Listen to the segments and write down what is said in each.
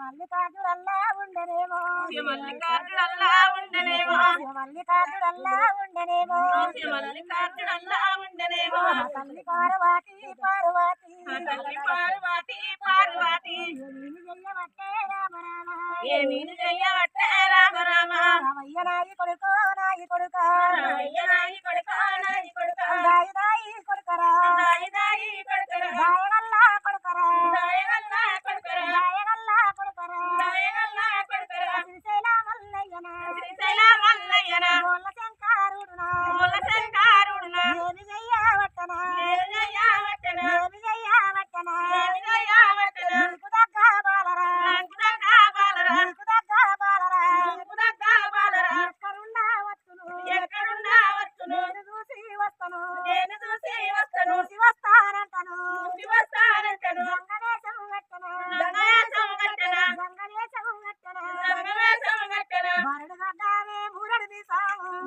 మల్లికార్జుడల్లా ఉండనేమో. మల్లికార్జుడల్లా ఉండనేమో. మల్లికార్జుడల్లా ఉండనేమో. మల్లికార్జుడల్లా ఉండనేమో. తల్లి పార్వతి పార్వతి. తల్లి పార్వతి పార్వతి. வட்டே ராமராமா ஏ மினுகையா வட்டே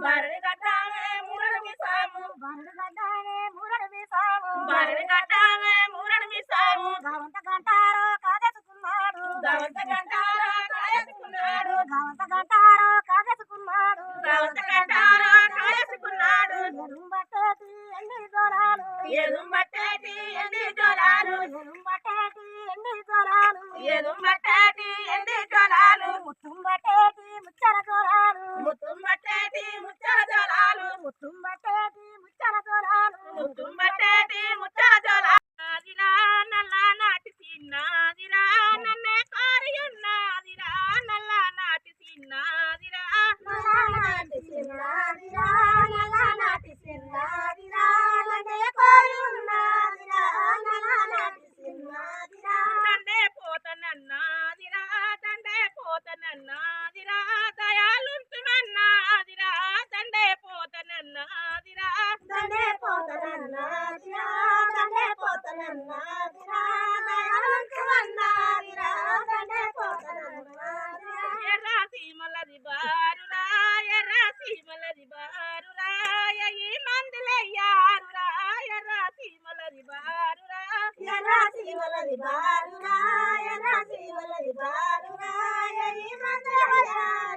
బరడు కట్టాలే మూరడు మిసాము. బరడు కట్టాలే మూరడు మిసాము. బరడు కట్టాలే మూరడు మిసాము. గవంత గంటారో కాదెత్తుకున్నాడు గవంత గంటారో కాదెత్తుకున్నాడు గవంత గంటారో ఎన్ని జోలాలు. ఎరుం బట్టేటి ఎన్ని జోలాలు. ఎన్ని జోలాలు. ఎరుం బట్టేటి ఎన్ని జోలాలు. ముత్తం ముచ్చర జోలాలు రాయ బారు రాయ రాసీమలది బారు రాయ ఈ మందులయ్యారు రాయ రాసీమలది బారు రాయ రాసీమలది బారు రాయ రాసీమలది బారు రాయ ఈ మందులయ్యారు